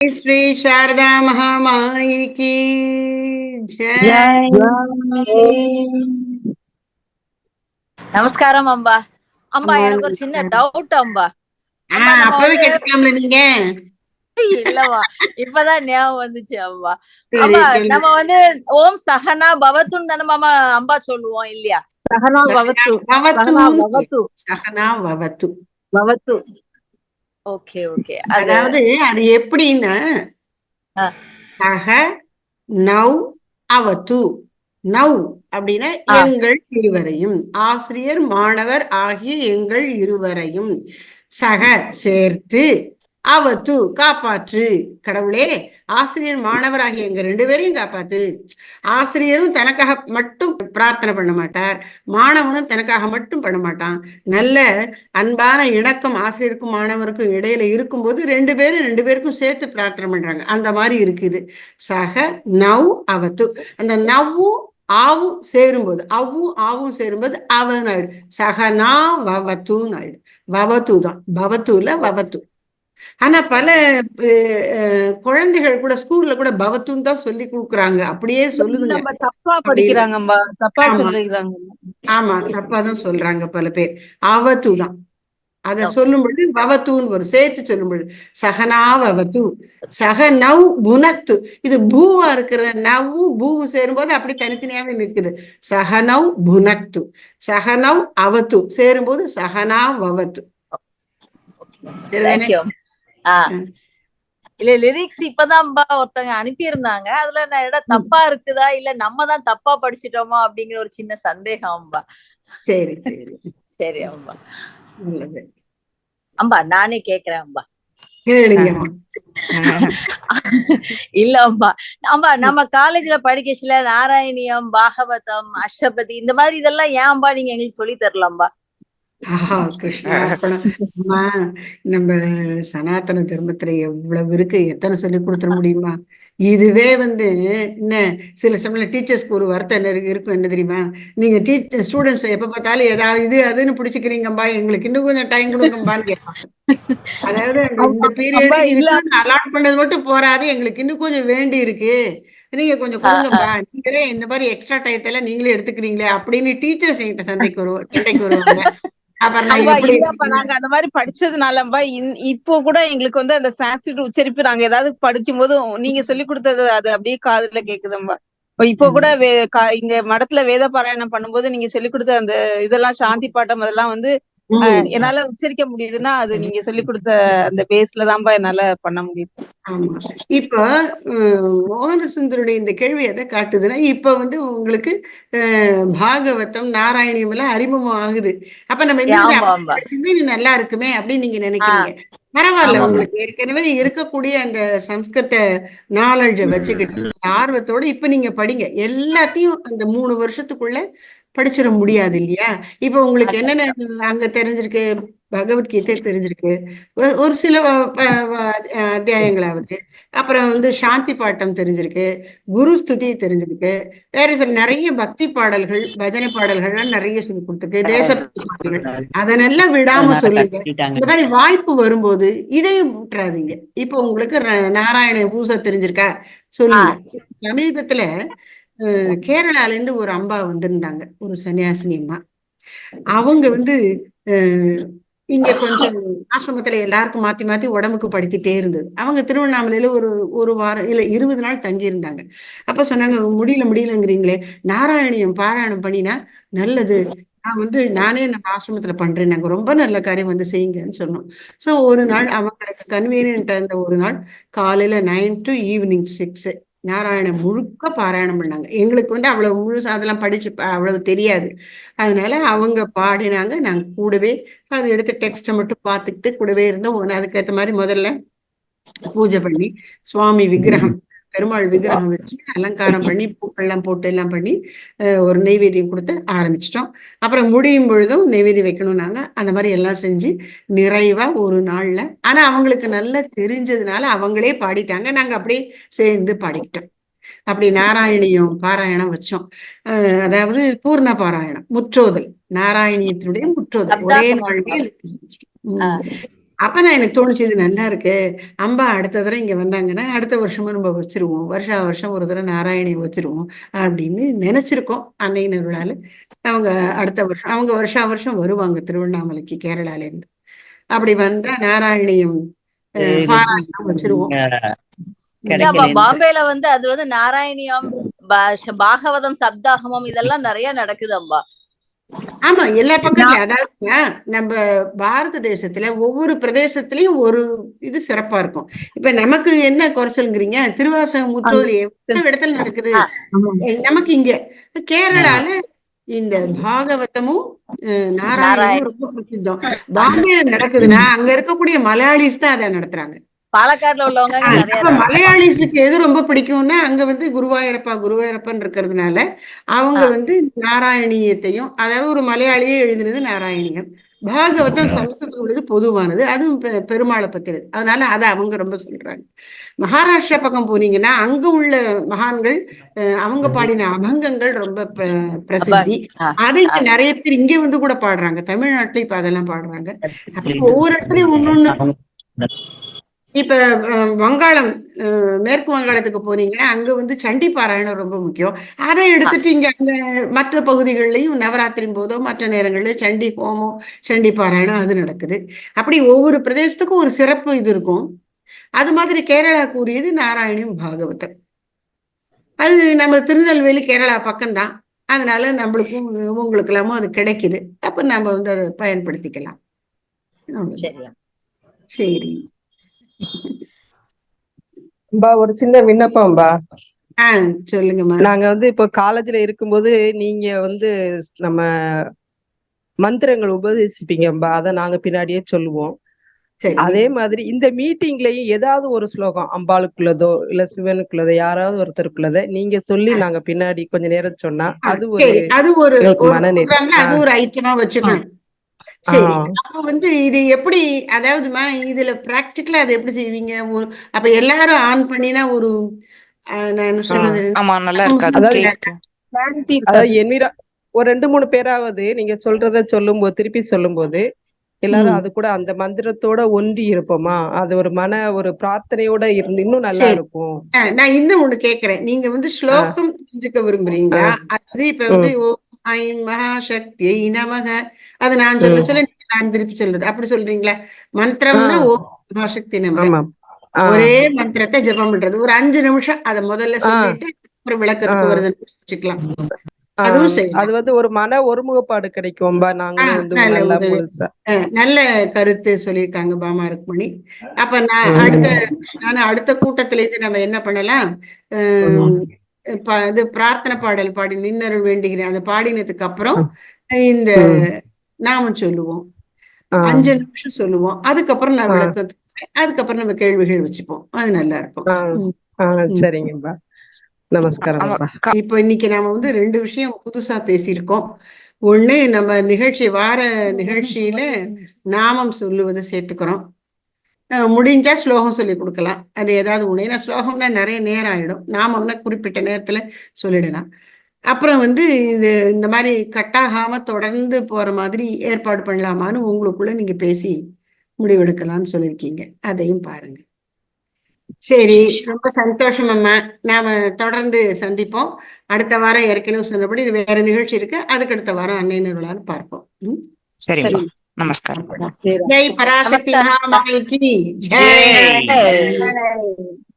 శ్రీ శారదా మహామాయికి நமஸ்காரம் அம்பா அம்பா எனக்கு ஒரு சின்ன டவுட் அம்பா அப்பவே இல்லவா இப்பதான் ஞாபகம் வந்துச்சு அம்பா அம்பா நம்ம வந்து ஓம் சஹனா பவத்துன்னு தானே மாமா அம்பா சொல்லுவோம் இல்லையா சஹனா பவத்து பவத்து சஹனா பவத்து பவத்து ஓகே ஓகே. அது அதாவது அது எப்படின்னா. சக நவ் அவத்து. நவ் அப்படின்னா. எங்கள் இருவரையும். ஆசிரியர் மாணவர் ஆகிய எங்கள் இருவரையும். சக சேர்த்து. அவத்து காப்பாற்று. கடவுளே ஆசிரியர் மாணவராகிய எங்க ரெண்டு பேரையும் காப்பாத்து. ஆசிரியரும் தனக்காக மட்டும் பிரார்த்தனை பண்ண மாட்டார். மாணவனும் தனக்காக மட்டும் பண்ண மாட்டான். நல்ல அன்பான இணக்கம் ஆசிரியருக்கும் மாணவருக்கும் இடையில இருக்கும்போது ரெண்டு பேரும் ரெண்டு பேருக்கும் சேர்த்து பிரார்த்தனை பண்றாங்க. அந்த மாதிரி இருக்குது. சக நவ் அவத்து அந்த நவ்வும் ஆவும் சேரும்போது அவ்வும் ஆவும் சேரும்போது அவன் ஆயிடும் சகனா வவத்துன்னு ஆயிடு வவத்து தான். பவத்துல வவத்து ஆனா பல குழந்தைகள் கூட ஸ்கூல்ல கூட பவத்துன்னு தான் சொல்லி கொடுக்குறாங்க. அப்படியே சொல்லுதுங்க. தப்பா படிக்கிறாங்கம்பா தப்பா ஆமா. தப்பாதான் சொல்றாங்க பல பேர். அவத்து தான். அத. சொல்லும் பொழுது பவத்துன்னு வரும். சேர்த்து சொல்லும் பொழுது சகனா வவத்து. சக நவ் புனத்து. இது பூவா இருக்கிற நவ்வும் பூவும் சேரும்போது அப்படி தனித்தனியாவே நிக்குது. சகனவ் புனத்து. சகனவ் அவத்து. சேரும்போது சகனா வவத்து. இல்ல லிரிக்ஸ் இப்பதான் அம்பா ஒருத்தங்க அனுப்பி இருந்தாங்க அதுல நான் இடம் தப்பா இருக்குதா? இல்ல நம்ம தான் தப்பா படிச்சிட்டோமா? அப்படிங்கிற ஒரு சின்ன சந்தேகம் அம்பா சரி சரி. சரி அம்பா. அம்பா நானே கேக்குறேன் அம்பா. இல்ல அம்பா. அம்பா நம்ம காலேஜ்ல படிக்கச்சுல நாராயணியம் பாகவதம் அஷ்டபதி இந்த மாதிரி இதெல்லாம் ஏன் அம்பா நீங்க எங்களுக்கு சொல்லி தரலாம்பா ஆஹா கிருஷ்ணா அர்ப்பணம் அம்மா நம்ம சனாதன தர்மத்துல எவ்வளவு இருக்கு எத்தனை சொல்லி கொடுத்துட முடியுமா? இதுவே வந்து என்ன சில சமயம் டீச்சர்ஸ்க்கு ஒரு வருத்தம் இருக்கும் என்ன தெரியுமா? நீங்க டீச்சர் ஸ்டூடெண்ட்ஸ் எப்ப பார்த்தாலும் ஏதாவது இது அதுன்னு பிடிச்சிக்கிறீங்கம்பா எங்களுக்கு இன்னும் கொஞ்சம் டைம் கொடுங்கம்பான்னு கேட்பாங்க அதாவது இந்த பீரியட் அலாட் பண்ணது மட்டும் போராது எங்களுக்கு இன்னும் கொஞ்சம் வேண்டி இருக்கு. நீங்க கொஞ்சம் கொடுங்கப்பா நீங்களே இந்த மாதிரி எக்ஸ்ட்ரா டயத்தெல்லாம் நீங்களே எடுத்துக்கிறீங்களே அப்படின்னு டீச்சர்ஸ் என்கிட்ட சண்டைக்கு வருவோம் சண்டைக்கு வருவாங்க. நாங்க அந்த மாதிரி படிச்சதுனாலப்பா இன்- இப்போ கூட எங்களுக்கு வந்து அந்த சான்ஸ்கிரிட் உச்சரிப்பு நாங்க ஏதாவது படிக்கும் போது நீங்க சொல்லி கொடுத்தது அது அப்படியே காதுல கேக்குதம்பா இப்ப இப்போ கூட வே கா- இங்க மடத்துல வேத பாராயணம் பண்ணும்போது நீங்க சொல்லி கொடுத்த அந்த இதெல்லாம் சாந்தி பாட்டம் அதெல்லாம் வந்து என்னால உச்சரிக்க முடியுதுன்னா அது நீங்க சொல்லி கொடுத்த அந்த பேஸ்ல தான்ப்பா என்னால பண்ண முடியுது. ஆமா. இப்ப மோகன சுந்தருடைய இந்த கேள்வி எதை காட்டுதுன்னா இப்ப வந்து உங்களுக்கு பாகவதம் நாராயணியம் எல்லாம் அறிமுகம் ஆகுது. அப்ப நம்ம இன்னும் நல்லா இருக்குமே அப்படின்னு நீங்க நினைக்கிறீங்க. பரவாயில்ல. உங்களுக்கு. ஏற்கனவே இருக்கக்கூடிய அந்த சம்ஸ்கிருத நாலேஜ வச்சுக்கிட்டு ஆர்வத்தோட இப்ப நீங்க படிங்க. எல்லாத்தையும் அந்த மூணு வருஷத்துக்குள்ள படிச்சிட முடியாது இல்லையா? இப்ப உங்களுக்கு என்னென்ன அங்க தெரிஞ்சிருக்கு? பகவத்கீதை தெரிஞ்சிருக்கு. ஒரு- சில அத்தியாயங்களாவது. அப்புறம் வந்து சாந்தி பாட்டம் தெரிஞ்சிருக்கு. குரு ஸ்துதி தெரிஞ்சிருக்கு. வேற சில நிறைய பக்தி பாடல்கள் பஜனை பாடல்கள்லாம் நிறைய சொல்லி கொடுத்துருக்கு. தேசபக்தி பாடல்கள். அதனெல்லாம் விடாம சொல்லுங்க இந்த மாதிரி வாய்ப்பு வரும்போது இதையும் விட்டுறாதீங்க இப்போ உங்களுக்கு நாராயண பூசை தெரிஞ்சிருக்கா? சொல்லுங்க. சமீபத்துல கேரளால இருந்து ஒரு அம்பா வந்திருந்தாங்க ஒரு சன்னியாசினி அம்மா. அவங்க வந்து இங்க கொஞ்சம் ஆசிரமத்துல எல்லாருக்கும் மாத்தி மாத்தி உடம்புக்கு படுத்திட்டே இருந்தது. அவங்க திருவண்ணாமலையில ஒரு ஒரு வாரம் இல்ல இருபது நாள் தங்கி இருந்தாங்க அப்ப சொன்னாங்க முடியல முடியலங்கிறீங்களே நாராயணியம் பாராயணம் பண்ணினா நல்லது. நான் வந்து நானே நம்ம ஆசிரமத்துல பண்றேன். நாங்க ரொம்ப நல்ல காரியம் வந்து செய்யுங்கன்னு சொன்னோம். சோ ஒரு நாள் அவங்களுக்கு கன்வீனியன்ட் அந்த ஒரு நாள் காலையில நைன் டு ஈவினிங் சிக்ஸ் நாராயணம் முழுக்க பாராயணம் பண்ணாங்க. எங்களுக்கு வந்து அவ்வளவு முழுசா அதெல்லாம் படிச்சு அவ்வளவு தெரியாது. அதனால அவங்க பாடினாங்க நாங்க கூடவே அதை எடுத்து டெக்ஸ்ட்டை மட்டும் பார்த்துக்கிட்டு கூடவே இருந்தோம். ஒண்ணு அதுக்கேற்ற மாதிரி முதல்ல பூஜை பண்ணி சுவாமி விக்கிரகம் பெருமாள் விக்கிரகம் வச்சு அலங்காரம் பண்ணி பூக்கள்லாம் போட்டு எல்லாம் பண்ணி ஒரு நெய்வேத்தியம் கொடுத்து ஆரம்பிச்சிட்டோம். அப்புறம் முடியும் பொழுதும் நெய்வேத்தியம் வைக்கணும் நாங்க. அந்த மாதிரி எல்லாம் செஞ்சு நிறைவா ஒரு நாள்ல. ஆனா அவங்களுக்கு நல்லா தெரிஞ்சதுனால அவங்களே பாடிட்டாங்க. நாங்க அப்படியே சேர்ந்து பாடிக்கிட்டோம். அப்படி நாராயணியம் பாராயணம் வச்சோம். அதாவது பூர்ண பாராயணம் முற்றோதல். நாராயணியத்தினுடைய முற்றோதல். ஒரே. நாள்லயே உம். அப்ப நான் எனக்கு தோணுச்சு இது நல்லா இருக்கு. அம்பா அடுத்த தடவை இங்க வந்தாங்கன்னா அடுத்த வருஷமும் நம்ம வச்சிருவோம். வருஷா வருஷம் ஒரு தடவை நாராயணியை வச்சிருவோம் அப்படின்னு நினைச்சிருக்கோம் அன்னையின் விழால அவங்க அடுத்த வருஷம் அவங்க வருஷா வருஷம் வருவாங்க திருவண்ணாமலைக்கு கேரளால இருந்து அப்படி வந்தா நாராயணியம் வச்சிருவோம். பாம்பேல வந்து அது வந்து நாராயணியம் பா- பாகவதம் சப்தாகமம் இதெல்லாம் நிறைய நடக்குது அம்பா. ஆமா எல்லா பக்கத்துலயும் அதாவது நம்ம பாரத தேசத்துல ஒவ்வொரு பிரதேசத்திலயும் ஒரு இது சிறப்பா இருக்கும். இப்ப நமக்கு என்ன குறைச்சல்ங்கிறீங்க? திருவாசகம் முற்றோதல் எவ்வளவு இடத்துல நடக்குது? நமக்கு இங்க கேரளால இந்த பாகவதமும் அஹ், நாராயணமும் ரொம்ப பிரசித்தம். பாம்பேல நடக்குதுன்னா அங்க இருக்கக்கூடிய மலையாளிஸ் தான் அதை நடத்துறாங்க. பாலக்காடுல உள்ளவங்க மலையாளிஸுக்கு எது ரொம்ப பிடிக்கும்னா அங்க வந்து குருவாயூரப்பா குருவாயூரப்பன் இருக்கிறதுனால அவங்க. வந்து நாராயணியத்தையும் அதாவது ஒரு மலையாளியே எழுதினது நாராயணியம். பாகவதம் சமஸ்கிருதம் உள்ளது பொதுவானது. அதுவும் பெருமாளை பத்தினது அதனால அதை அவங்க ரொம்ப சொல்றாங்க. மகாராஷ்டிரா பக்கம் போனீங்கன்னா அங்க உள்ள மகான்கள் அஹ், அவங்க பாடின அபங்கங்கள் ரொம்ப பிர- பிரசித்தி. அதை நிறைய பேர் இங்க வந்து கூட பாடுறாங்க. தமிழ்நாட்டுல இப்ப அதெல்லாம் பாடுறாங்க. அப்ப ஒவ்வொரு இடத்துலயும் ஒன்னொன்னு இப்ப வங்காளம் மேற்கு வங்காளத்துக்கு போனீங்கன்னா அங்க வந்து சண்டி பாராயணம் ரொம்ப முக்கியம். அதை எடுத்துட்டு இங்க அந்த மற்ற பகுதிகளிலையும் நவராத்திரி போதோ மற்ற நேரங்களிலும் சண்டி ஹோமம் சண்டி பாராயணம் அது நடக்குது. அப்படி ஒவ்வொரு பிரதேசத்துக்கும் ஒரு சிறப்பு இது இருக்கும். அது மாதிரி கேரளா கூறியது நாராயணியம் பாகவதம். அது நம்ம திருநெல்வேலி கேரளா பக்கம்தான். அதனால நம்மளுக்கும் உங்களுக்கு எல்லாமும் அது கிடைக்குது. அப்ப நம்ம வந்து அதை பயன்படுத்திக்கலாம். அவ்வளவுதான். சரி சரி பா ஒரு சின்ன விண்ணப்பம்பா ஆ சொல்லுங்கம்மா நாங்க வந்து இப்போ காலேஜ்ல இருக்கும்போது நீங்க வந்து நம்ம மந்திரங்கள் உபதேசிப்பீங்கம்பா அதை நாங்க பின்னாடியே சொல்லுவோம். அதே மாதிரி இந்த மீட்டிங்லயும் ஏதாவது ஒரு ஸ்லோகம் அம்பாளுக்குள்ளதோ இல்ல சிவனுக்குள்ளதோ யாராவது ஒருத்தருக்குள்ளத நீங்க சொல்லி நாங்க பின்னாடி கொஞ்ச நேரம் சொன்னா அது ஒரு அது ஒரு ப்ரோக்ராம்ல அது. ஒரு ஐட்டமா வச்சுக்கணும். சரி. அப்ப வந்து இது எப்படி அதாவதுமா இதுல பிராக்டிக்கலா அது எப்படி செய்வீங்க? ஒரு அப்ப எல்லாரும் ஆன் பண்ணினா ஒரு நான் சொல்றது? ஒரு ரெண்டு மூணு பேராவது நீங்க சொல்றத சொல்லும்போது திருப்பி சொல்லும்போது எல்லாரும் ம். அது கூட அந்த மந்திரத்தோட ஒன்றி இருப்போமா? அது ஒரு மன ஒரு பிரார்த்தனையோட இருந்து இன்னும் நல்லா. இருக்கும். நான் இன்னும் ஒண்ணு கேக்குறேன். நீங்க வந்து ஸ்லோகம் தெரிஞ்சுக்க விரும்புறீங்களா? அது இப்ப வந்து ஐம் மகாசக்தியை நமக அது நான் சொல்ல. சொல்ல நீங்க நான் திருப்பி சொல்றது அப்படி சொல்றீங்களா மந்திரம்னா. ஓம் மகாசக்தி நமக. ஒரே மந்திரத்தை ஜெபம் பண்றது ஒரு அஞ்சு நிமிஷம் அத முதல்ல. சொல்லிட்டு அப்புறம் விளக்கத்துக்கு ஆ. வருதுன்னு வச்சுக்கலாம். அது வந்து ஒரு மன ஒருமுகப்பாடு வந்து நல்ல கருத்து சொல்லியிருக்காங்க பாமா ருக்மணி அப்ப நான். அடுத்த நான் அடுத்த கூட்டத்துல இருந்து நம்ம என்ன பண்ணலாம் இது பிரார்த்தனை பாடல் பாடி நின்னருள் வேண்டுகிறேன். அதை பாடினதுக்கு அப்புறம் இந்த ம். நாம சொல்லுவோம். அஞ்சு நிமிஷம் சொல்லுவோம். அதுக்கப்புறம் நான். விளக்கத்துக்கு அதுக்கப்புறம் நம்ம கேள்விகள் வச்சுப்போம். அது நல்லா இருக்கும் சரிங்கப்பா. நமஸ்காரம் இப்போ இன்னைக்கு நாம வந்து ரெண்டு விஷயம் புதுசா பேசியிருக்கோம். ஒண்ணு நம்ம நிகழ்ச்சி வார நிகழ்ச்சியில நாமம் சொல்லுவது சேர்த்துக்கிறோம். முடிஞ்சா ஸ்லோகம் சொல்லி கொடுக்கலாம். அது ஏதாவது ஒண்ணு. ஏன்னா ஸ்லோகம்னா நிறைய நேரம் ஆயிடும். நாமம்னா குறிப்பிட்ட நேரத்துல சொல்லிடலாம். அப்புறம் வந்து இது இந்த மாதிரி கட்டாகாம தொடர்ந்து போற மாதிரி ஏற்பாடு பண்ணலாமான்னு உங்களுக்குள்ள நீங்க பேசி முடிவெடுக்கலாம்னு சொல்லியிருக்கீங்க. அதையும் பாருங்க. சரி ரொம்ப சந்தோஷம் அம்மா. நாம தொடர்ந்து சந்திப்போம். அடுத்த வாரம் ஏற்கனவே சொன்னபடி இது வேற நிகழ்ச்சி இருக்கு. அதுக்கு அடுத்த வாரம் அன்னை நிறுவலான்னு பார்ப்போம். ம்? నమస్కారం. జై పరాశక్తి మహామాయికి జై.